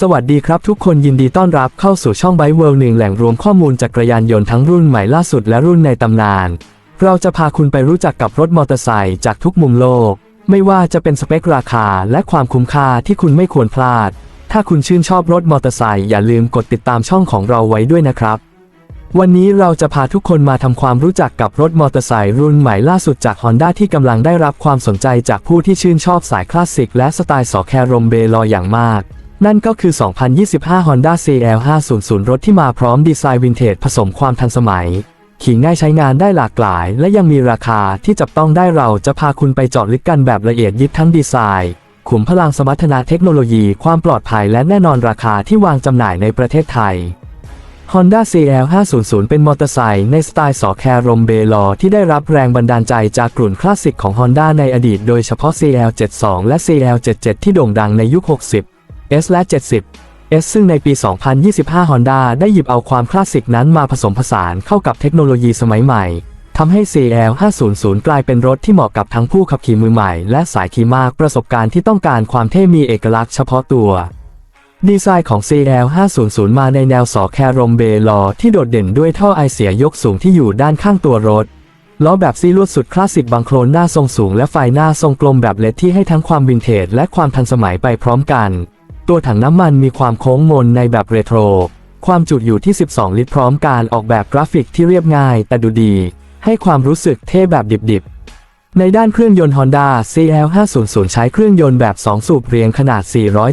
สวัสดีครับทุกคนยินดีต้อนรับเข้าสู่ช่องไบเวิลด์หนึ่งแหล่งรวมข้อมูลจักรยานยนต์ทั้งรุ่นใหม่ล่าสุดและรุ่นในตำนาน เราจะพาคุณไปรู้จักกับรถมอเตอร์ไซค์จากทุกมุมโลก ไม่ว่าจะเป็นสเปคราคาและความคุ้มค่าที่คุณไม่ควรพลาด ถ้าคุณชื่นชอบรถมอเตอร์ไซค์อย่าลืมกดติดตามช่องของเราไว้ด้วยนะครับ วันนี้เราจะพาทุกคนมาทำความรู้จักกับรถมอเตอร์ไซค์รุ่นใหม่ล่าสุดจาก Honda ที่กำลังได้รับความสนใจจากผู้ที่ชื่นชอบสายคลาสสิกและสไตล์สอแครมเบลออย่างมาก นั่นก็คือ 2025 Honda CL 500 รถที่มาพร้อมดีไซน์วินเทจผสมความทันสมัย ขี่ง่ายใช้งานได้หลากหลาย และยังมีราคาที่จับต้องได้เราจะพาคุณไปเจาะลึกกันแบบละเอียดยิบทั้งดีไซน์ขุมพลังสมรรถนะเทคโนโลยีความปลอดภัยและแน่นอนราคาที่วางจำหน่ายในประเทศไทย Honda CL 500 เป็นมอเตอร์ไซค์ในสไตล์สอแครมเบลอที่ได้รับแรงบันดาลใจจากกลุ่นคลาสสิกของ Honda ในอดีตโดยเฉพาะ CL 72 และ CL 77 ที่โด่งดังในยุค 60 S และ 70 S ซึ่งในปี 2025 Honda ได้หยิบเอาความคลาสสิกนั้นมาผสมผสานเข้ากับเทคโนโลยีสมัยใหม่ทำให้ CL 500กลายเป็นรถที่เหมาะกับทั้งผู้ขับขี่มือใหม่และสายขี่มากประสบการณ์ที่ต้องการความเท่มีเอกลักษณ์เฉพาะตัว ดีไซน์ของ CL 500มาในแนวสอแครมเบลอที่โดดเด่นด้วยท่อไอเสียยกสูงที่อยู่ด้านข้างตัวรถล้อแบบซีลวดสุดคลาสสิกบังโคลนหน้าทรงสูงและไฟหน้าทรงกลมแบบเลดที่ให้ทั้งความวินเทจและความทันสมัยไปพร้อมกัน ตัวถังน้ำมันมีความโค้งมนในแบบเรโทร ความจุอยู่ที่ 12 ลิตรพร้อมการออกแบบกราฟิกที่เรียบง่ายแต่ดูดี ให้ความรู้สึกเท่แบบดิบๆ ในด้านเครื่องยนต์ Honda CL 500 ใช้เครื่องยนต์แบบ 2 สูบเรียงขนาด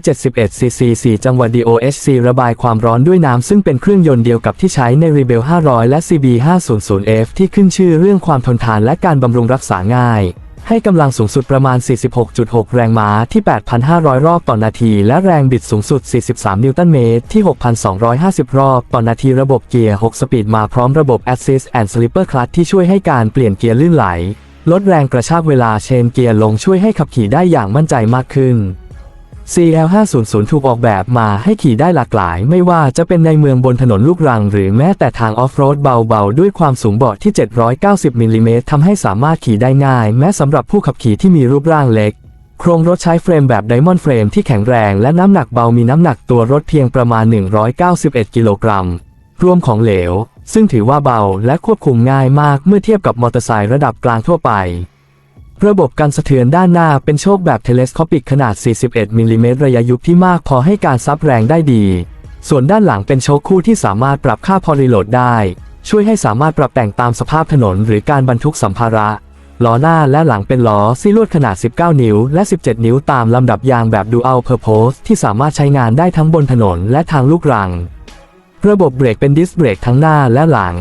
471 cc 4 จังหวะ DOHC ระบายความร้อนด้วยน้ำซึ่งเป็นเครื่องยนต์เดียวกับที่ใช้ใน Rebel 500 และ CB 500F ที่ขึ้นชื่อเรื่องความทนทานและการบำรุงรักษาง่าย ให้กำลังสูงสุดประมาณ 46.6 แรงม้าที่ 8,500 รอบต่อนาที และแรงบิดสูงสุด 43 นิวตันเมตรที่ 6,250 รอบต่อนาทีระบบเกียร์ 6 สปีดมาพร้อมระบบ Assist and Slipper Clutch ที่ช่วยให้การเปลี่ยนเกียร์ลื่นไหล ลดแรงกระชากเวลาเชนเกียร์ลงช่วยให้ขับขี่ได้อย่างมั่นใจมากขึ้น CL 500 ถูกออกแบบมาให้ขี่ได้หลากหลาย ไม่ว่าจะเป็นในเมืองบนถนนลูกรัง หรือแม้แต่ทางออฟโรดเบาๆ ด้วยความสูงเบาะที่ 790มิลลิเมตรทำให้สามารถขี่ได้ง่าย แม้สำหรับผู้ขับขี่ที่มีรูปร่างเล็ก โครงรถใช้เฟรมแบบไดมอนด์เฟรมที่แข็งแรงและน้ำหนักเบามีน้ำหนักตัวรถเพียงประมาณ 191 กิโลกรัมรวมของเหลว ซึ่งถือว่าเบาและควบคุมง่ายมากเมื่อเทียบกับมอเตอร์ไซค์ระดับกลางทั่วไป ระบบการสะเทือนด้านหน้าเป็นโชคแบบเทเลสโคปิกขนาด 41 มิลลิเมตรระยะยุบที่มากพอให้การซับแรงได้ดี ส่วนด้านหลังเป็นโชคคู่ที่สามารถปรับค่าพอรีโหลดได้ ช่วยให้สามารถปรับแต่งตามสภาพถนนหรือการบรรทุกสัมภาระล้อหน้าและหลังเป็นล้อซีลวดขนาด 19 นิ้ว และ 17 นิ้วตามลำดับยางแบบ Dual Purpose ที่สามารถใช้งานได้ทั้งบนถนนและทางลูกรัง ระบบเบรกเป็นดิสเบรกทั้งหน้าและหลัง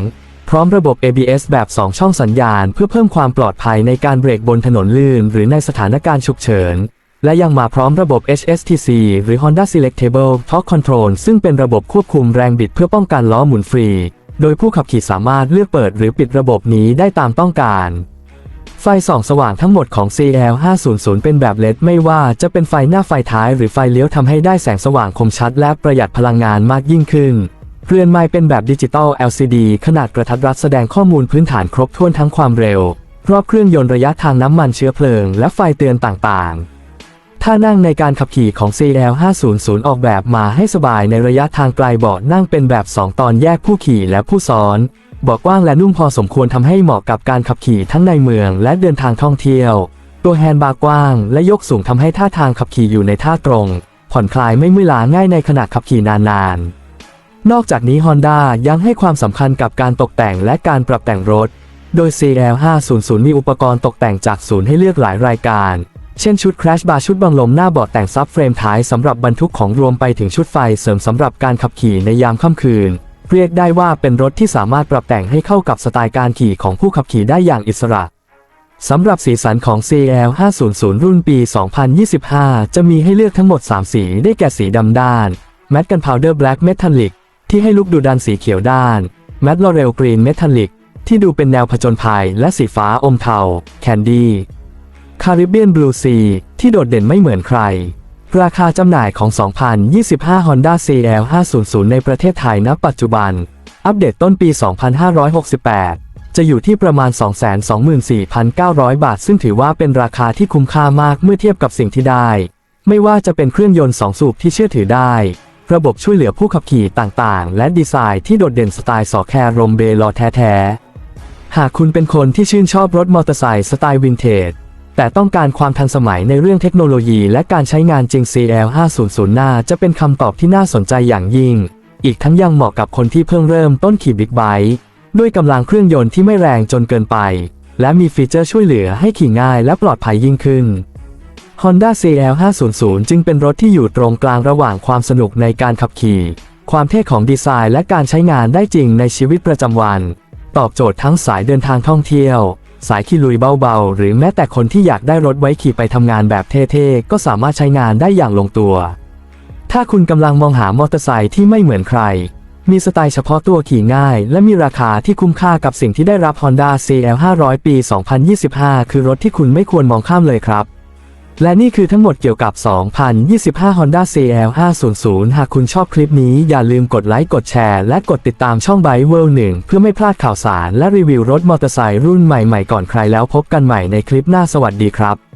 ร้อมระบบ ABS แบบ 2 ช่องสัญญาณ เพื่อเพิ่มความปลอดภัยในการเบรกบนถนนลื่น หรือในสถานการณ์ฉุกเฉิน และยังมาพร้อมระบบ HSTC หรือ Honda Selectable Torque Control ซึ่งเป็นระบบควบคุมแรงบิดเพื่อป้องกันล้อหมุนฟรี โดยผู้ขับขี่สามารถเลือกเปิดหรือปิดระบบนี้ได้ตามต้องการไฟส่องสว่างทั้งหมดของ CL 500เป็นแบบเลดไม่ว่าจะเป็นไฟหน้าไฟท้ายหรือไฟเลี้ยวทำให้ได้แสงสว่างคมชัดและประหยัดพลังงานมากยิ่งขึ้น เรือนไม้เป็นแบบดิจิตอล LCD ขนาดกระทัดรัดแสดงข้อมูลพื้นฐานครบถ้วนทั้งความเร็ว รอบเครื่องยนต์ระยะทางน้ำมันเชื้อเพลิง และไฟเตือนต่างๆ ท่านั่งในการขับขี่ของ CL 500 ออกแบบมาให้สบายในระยะทางไกลเบาะนั่งเป็นแบบ 2 ตอนแยกผู้ขี่และผู้ซ้อนเบาะกว้างและนุ่มพอสมควรทำให้เหมาะกับการขับขี่ทั้งในเมืองและเดินทางท่องเที่ยว ตัวแฮนด์บาร์กว้างและยกสูงทำให้ท่าทางขับขี่อยู่ในท่าตรง ผ่อนคลายไม่เมื่อยล้าง่ายในขณะขับขี่นานๆ นอกจากนี้ Honda ยังให้ความสำคัญกับการตกแต่งและการปรับแต่งรถ โดย CL 500 มีอุปกรณ์ตกแต่งจากศูนย์ให้เลือกหลายรายการ เช่นชุด Crash Bar ชุดบังลมหน้าเบาะแต่งซับเฟรมท้ายสำหรับบรรทุกของรวมไปถึงชุดไฟเสริมสำหรับการขับขี่ในยามค่ำคืน เรียกได้ว่าเป็นรถที่สามารถปรับแต่งให้เข้ากับสไตล์การขี่ของผู้ขับขี่ได้อย่างอิสระสำหรับสีสันของ CL 500รุ่นปี 2025 จะมีให้เลือกทั้งหมด 3 สี ได้แก่สีดำด้าน Matte Gunpowder Black Metallic ที่ให้ลุกดูดันสีเขียวด้าน Matte Laurel Green Metallic ที่ดูเป็นแนวผจญภัยและสีฟ้าอมเทา Candy Caribbean Blue Sea ที่โดดเด่นไม่เหมือนใคร ราคาจำหน่ายของ 2025 Honda CL 500 ในประเทศไทยณปัจจุบัน อัปเดตต้นปี 2568 จะอยู่ที่ประมาณ 224,900 บาท ซึ่งถือว่าเป็นราคาที่คุ้มค่ามากเมื่อเทียบกับสิ่งที่ได้ ไม่ว่าจะเป็นเครื่องยนต์ 2 สูบที่เชื่อถือได้ ระบบช่วยเหลือผู้ขับขี่ต่างๆ และดีไซน์ที่โดดเด่นสไตล์สอแครมเบลอแท้ๆ หากคุณเป็นคนที่ชื่นชอบรถมอเตอร์ไซค์สไตล์วินเทจ แต่ต้องการความทันสมัยในเรื่องเทคโนโลยีและการใช้งานจริง CL500 น่าจะเป็นคำตอบที่น่าสนใจอย่างยิ่ง อีกทั้งยังเหมาะกับคนที่เพิ่งเริ่มต้นขี่บิ๊กไบค์ด้วยกำลังเครื่องยนต์ที่ไม่แรงจนเกินไป และมีฟีเจอร์ช่วยเหลือให้ขี่ง่ายและปลอดภัยยิ่งขึ้น Honda CL500 จึงเป็นรถที่อยู่ตรงกลางระหว่างความสนุกในการขับขี่ ความเท่ของดีไซน์และการใช้งานได้จริงในชีวิตประจำวัน ตอบโจทย์ทั้งสายเดินทางท่องเที่ยว สายขี่ลุยเบาๆ หรือแม้แต่คนที่อยากได้รถไว้ขี่ไปทำงานแบบเท่ๆ ก็สามารถใช้งานได้อย่างลงตัว ถ้าคุณกำลังมองหามอเตอร์ไซค์ที่ไม่เหมือนใคร มีสไตล์เฉพาะตัวขี่ง่าย และมีราคาที่คุ้มค่ากับสิ่งที่ได้รับ Honda CL500 ปี 2025 คือรถที่คุณไม่ควรมองข้ามเลยครับ และนี่คือทั้งหมดเกี่ยวกับ 2025 Honda CL500 หากคุณชอบคลิปนี้อย่าลืมกดไลค์ กดแชร์ และกดติดตามช่องไบเวิลด์หนึ่งเพื่อไม่พลาดข่าวสารและรีวิวรถมอเตอร์ไซค์รุ่นใหม่ๆก่อนใครแล้วพบกันใหม่ในคลิปหน้าสวัสดีครับ